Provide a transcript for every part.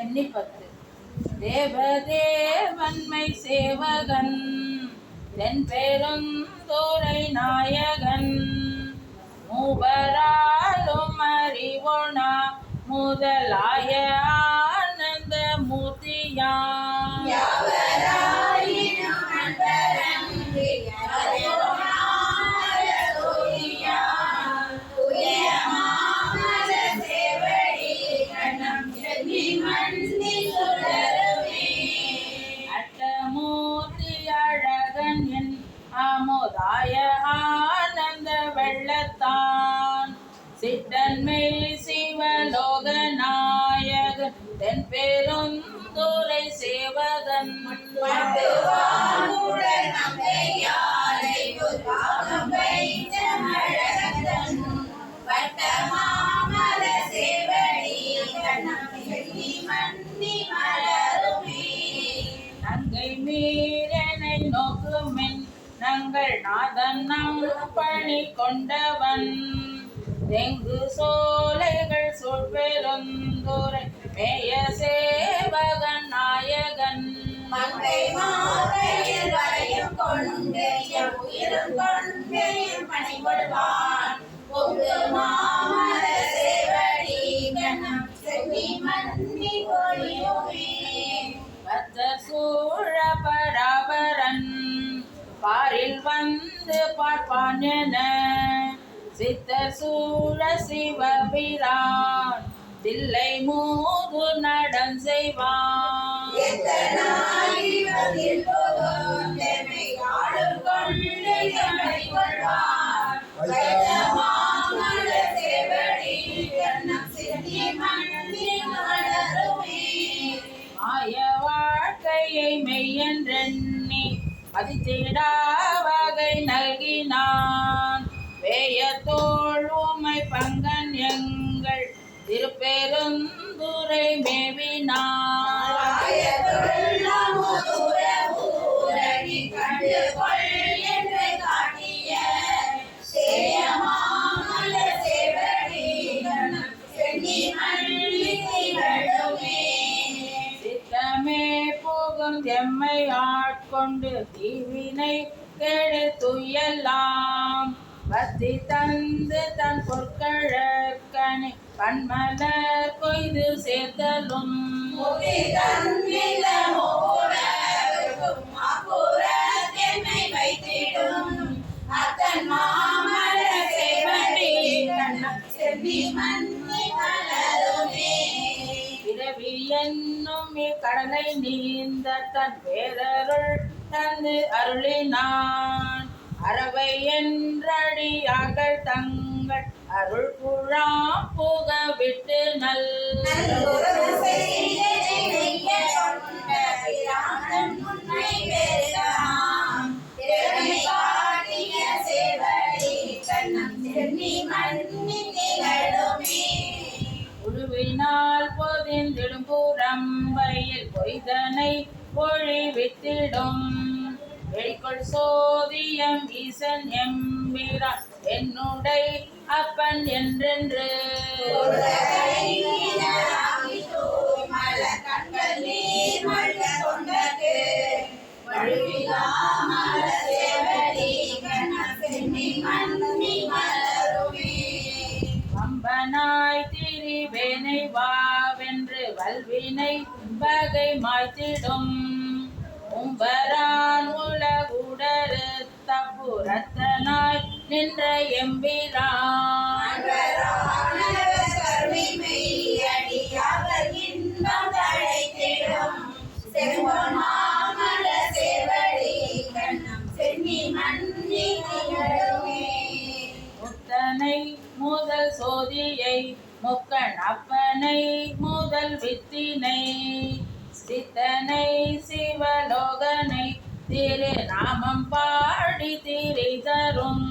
சென்னிப்பத்து தேவதேவன்மை சேவகன் தென் பெருந்தோரை நாயகன். மூவராலும் அறிவோனா முதலாய ஆனந்த மூர்த்தியான். நங்கள் நாதன் நம் பணி கொண்டவன் தெங்கு சோலைகள் சுழ்பெருந்துரை மேய சே மங்கை மாதையில் வரையும் கொண்டு எம் உயிரும் கொண்டு எம் பணி கொள்வான் பொங்கு மாமல சேவடி கணம் சென்னி மன்னி கொழியுமே பத்த சூழ பராபரன் பாரில் வந்து பார்ப்பான் என. சித்த சூழ சிவபிரான் தில்லை மூது நடம் செய்வான். எத்தனாயிரத்தில் போதும் தென்னை நல்கினான். வேய தோல் பங்கன் எங்கள் கூரை மேவினான் சித்தமே போகும் எம்மை ஆட்கொண்டு தீவினை கெடுத்துயலாம். பத்தி தந்து தன் பொற்கழக்கனை பன்மலர் கொய்து சேர்த்தலும். அத்தன் மாமல சேவடி கண்ணம் சென்னி மன்னி மலருமே. பிறவி என்னும் கடலை நீந்த தன் வேரருள் தந்து அருளினான். அறவை என்றடியார்கள் தங்கள் அருள் புழாம் புக விட்டு நல். உருவினால் பொதிந்திடும் புறம்பையில் பொய்தனை பொழிவித்திடும் வெளிக்கொள் சோதியம் ஈசன் எம்பிரான் என்னுடை அப்பன் என்றென்று. அம்பனாய் திரிவேனை வாவென்று வல்வினை வகை மாய்த்திடும். உம்பரான் உலகுடரு தப்புரத்தனாய் நின்ற எம்பிரான். முத்தனை முதல் சோதியை முக்கண் அப்பனை முதல் வித்தினை. சித்தனை சிவலோகனை திரு நாமம் பாடி திரை தரும்.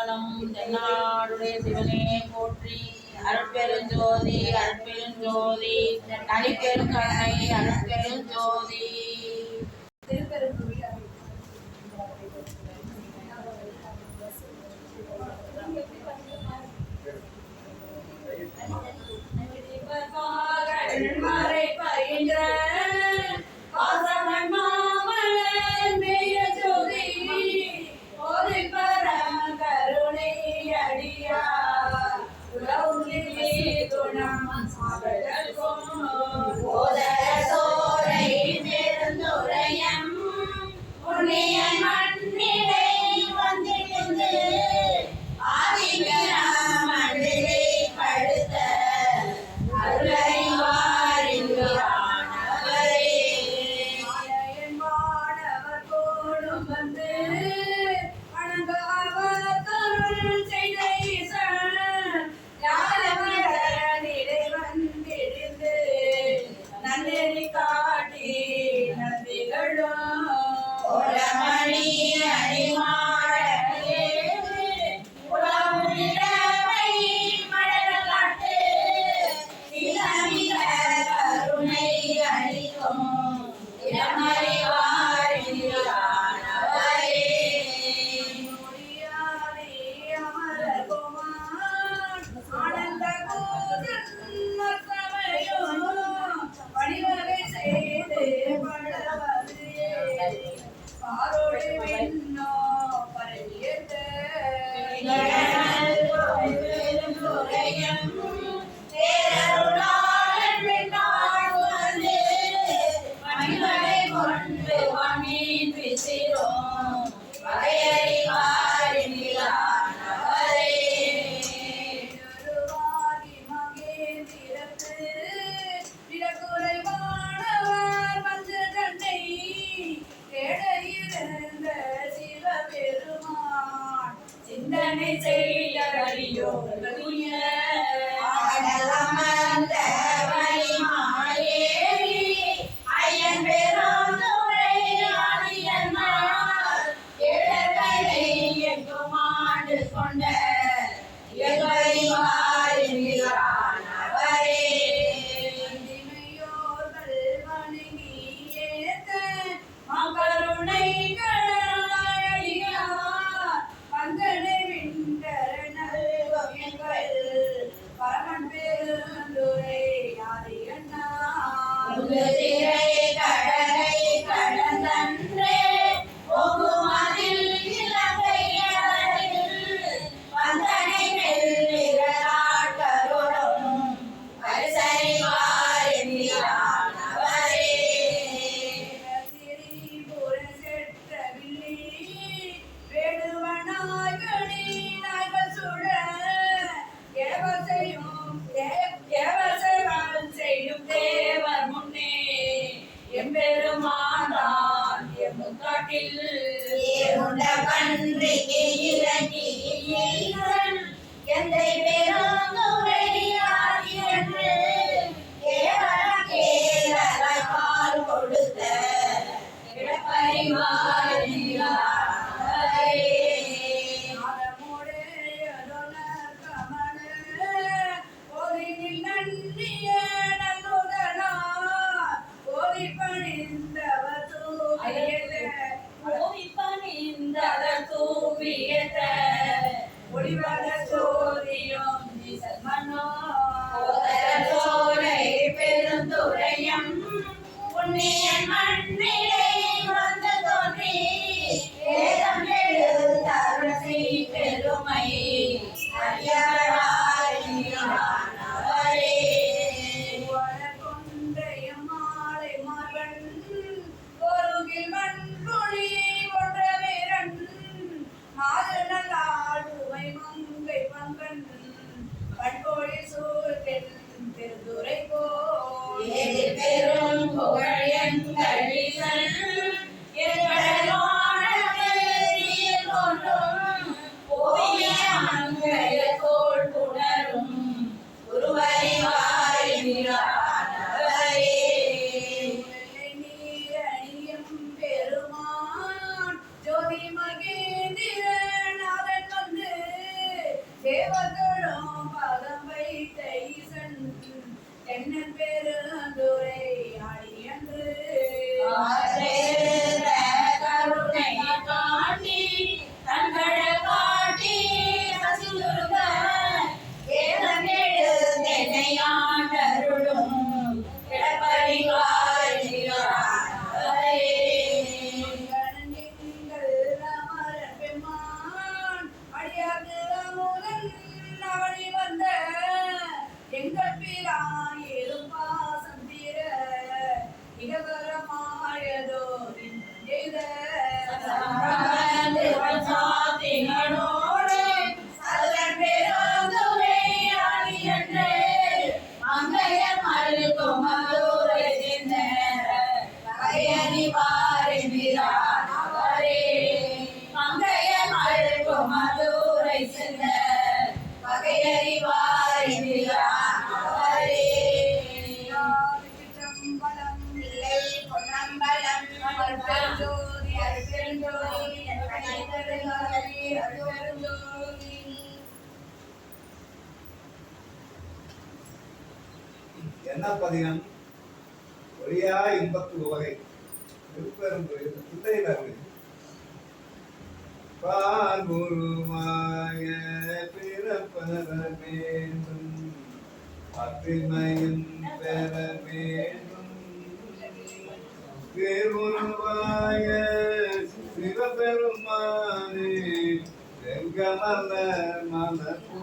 திருச்சிற்றம்பலம் தென்னாடுடைய சிவனே போற்றி. அருட்பெருஞ்சோதி அருட்பெருஞ்சோதி தனிப்பெருங்கண்ணை அருட்பெரு செய்த ஆண்டருளும் என்ன பதினம் ஒளியா இன்பத்து உலகை திருப்பெரும் பிள்ளையில பால்குருவாய பிறப்பரமேண்டும் அபிமயம் பெற வேண்டும். திருவாய சிவபெருமானே செங்கமல மலபோ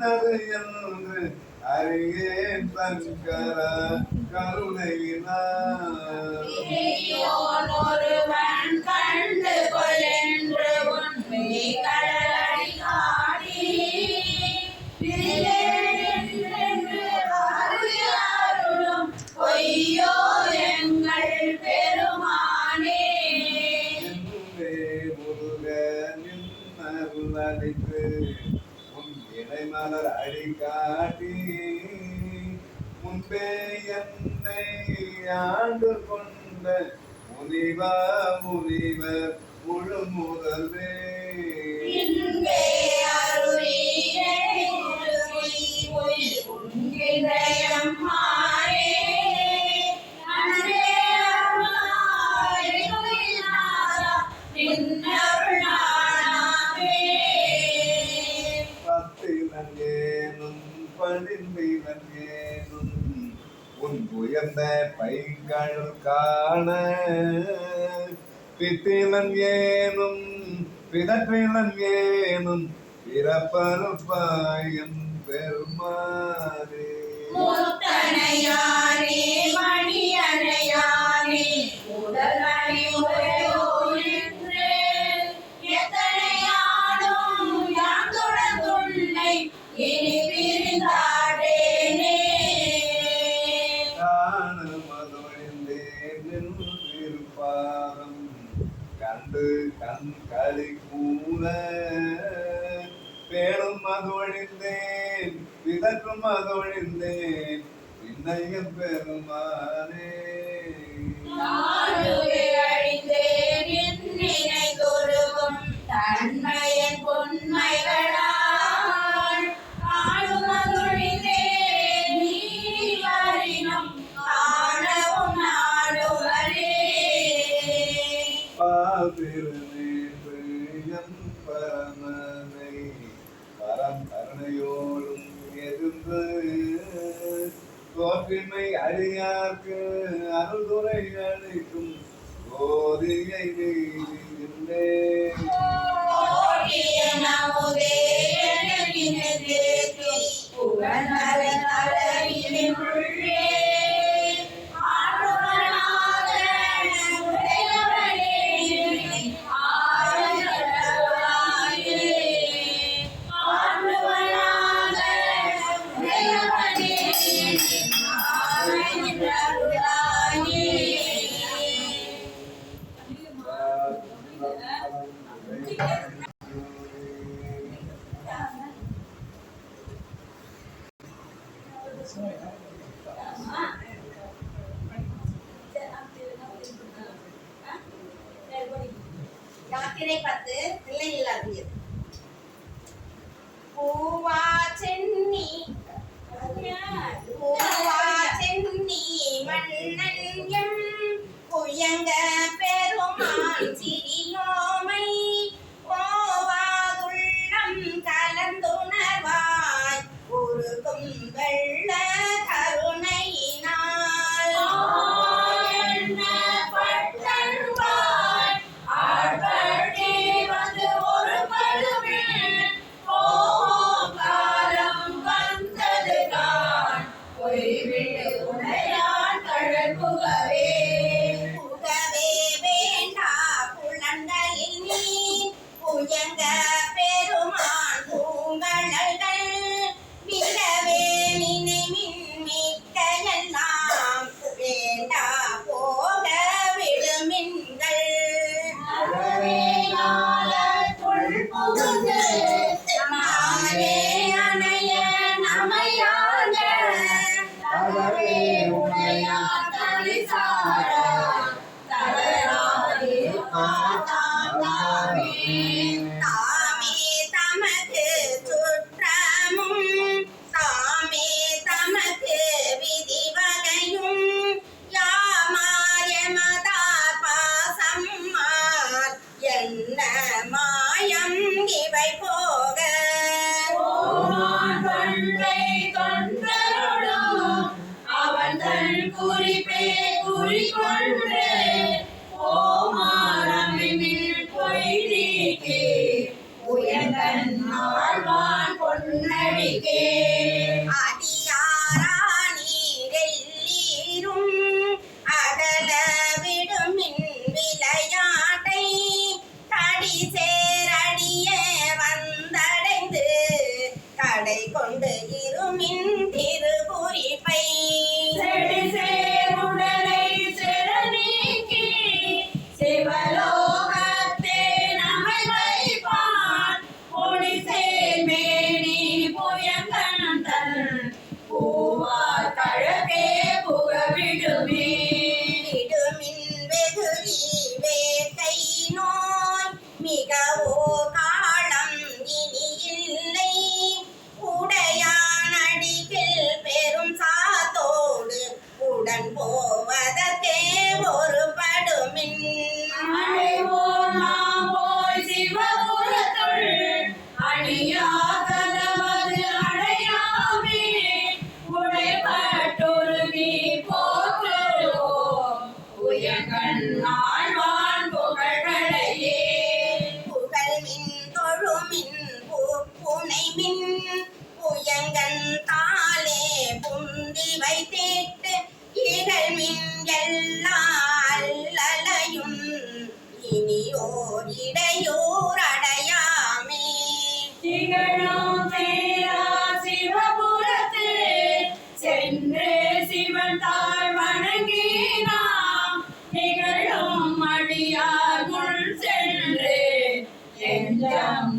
வந்தது என்று அருகே தன்கர கருணையினார் காட்டி முன்பே என்னை ஆண்டு கொண்ட முனிவா முனிவர் முழு முதலே அருளே உயர்ந்த பைகள் காண. பித்திலன் ஏனும் பிதற்றிலன் ஏனும் பிறப்பருப்பாயும் பெருமாறே முத்தனையாரே மணி மதொழிந்தேன் இணைய பெருமானே. அழிந்தேன் தன்மையன் பொன்மைகள் ஆப்பின்மை அறியாக்கு அருள்துறை அளிக்கும் ஓதியை நமுதே Thank you. Diyan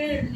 Amen.